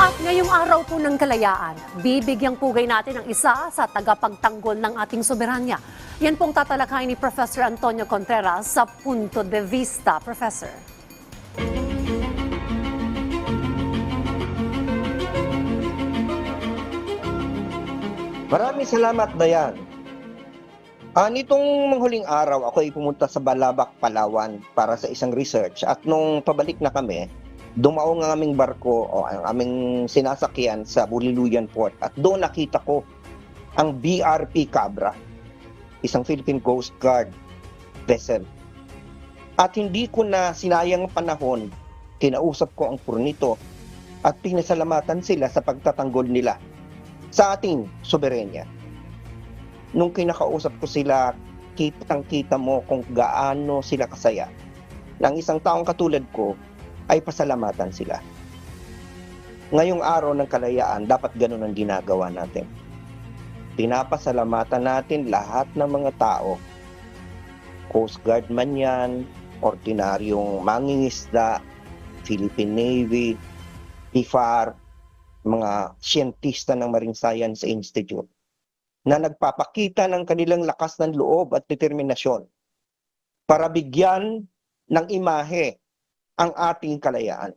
At ngayong araw po ng kalayaan, bibigyang pugay natin ang isa sa tagapagtanggol ng ating soberanya. Yan pong tatalakay ni Professor Antonio Contreras sa Punto de Vista. Professor. Maraming salamat, Dayan. Ah, nitong huling araw, ako ay pumunta sa Balabac, Palawan para sa isang research. At nung pabalik na kami, dumao ang aming barko o ang aming sinasakyan sa Buliluyan Port. At doon nakita ko ang BRP Cabra, isang Philippine Coast Guard vessel. At hindi ko na sinayang panahon, kinausap ko ang purnito at pinasalamatan sila sa pagtatanggol nila sa ating soberenya. Nung kinakausap ko sila, kitang-kita mo kung gaano sila kasaya. Nang isang taong katulad ko, ay pasalamatan sila. Ngayong araw ng kalayaan, dapat ganun ang ginagawa natin. Pinapasalamatan natin lahat ng mga tao. Coast Guard man yan, ordinaryong mangingisda, Philippine Navy, PIFAR, mga siyentista ng Marine Science Institute na nagpapakita ng kanilang lakas ng loob at determinasyon para bigyan ng imahe ang ating kalayaan.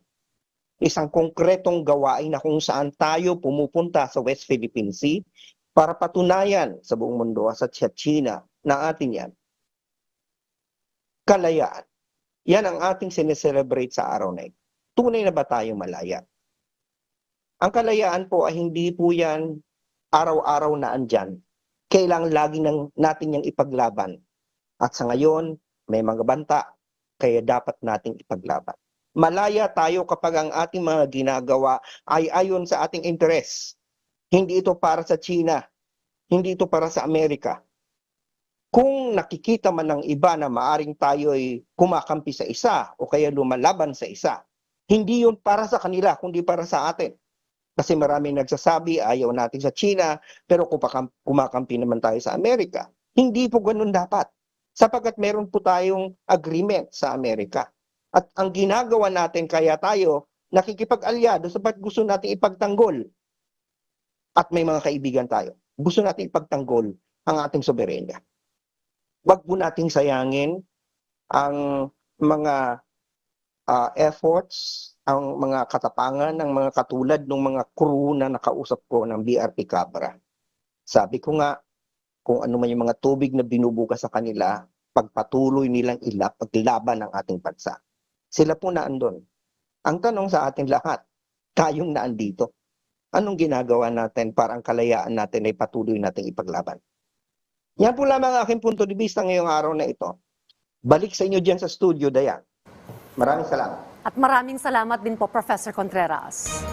Isang konkretong gawain na kung saan tayo pumupunta sa West Philippine Sea para patunayan sa buong mundo at sa China na atin yan. Kalayaan. Yan ang ating sineselebrate sa araw na ito. Tunay na ba tayong malaya? Ang kalayaan po ay hindi po yan araw-araw na andyan. Kailangan lagi ng, natin yung ipaglaban. At sa ngayon, may mga banta, kaya dapat nating ipaglaban. Malaya tayo kapag ang ating mga ginagawa ay ayon sa ating interes. Hindi ito para sa China, hindi ito para sa Amerika. Kung nakikita man ng iba na maaring tayo ay kumakampi sa isa o kaya lumalaban sa isa, hindi yun para sa kanila, kundi para sa atin. Kasi maraming nagsasabi, ayaw natin sa China, pero kumakampi naman tayo sa Amerika. Hindi po ganun dapat. Sapagkat meron po tayong agreement sa Amerika. At ang ginagawa natin, kaya tayo nakikipag-alyado sapat gusto natin ipagtanggol. At may mga kaibigan tayo. Gusto natin ipagtanggol ang ating soberenya. Huwag po nating sayangin ang mga ah, efforts ang mga katapangan ng mga katulad ng mga crew na nakausap ko ng BRP Cabra. Sabi ko nga, kung ano man yung mga tubig na binubuga sa kanila, pagpatuloy nilang ilap, paglaban ng ating bansa. Sila po na andon. Ang tanong sa ating lahat, tayong naandito. Anong ginagawa natin para ang kalayaan natin ay patuloy nating ipaglaban? Yan po lamang ang aking punto de vista ngayong araw na ito. Balik sa inyo dyan sa studio, Dayan. Maraming salamat. At maraming salamat din po, Professor Contreras.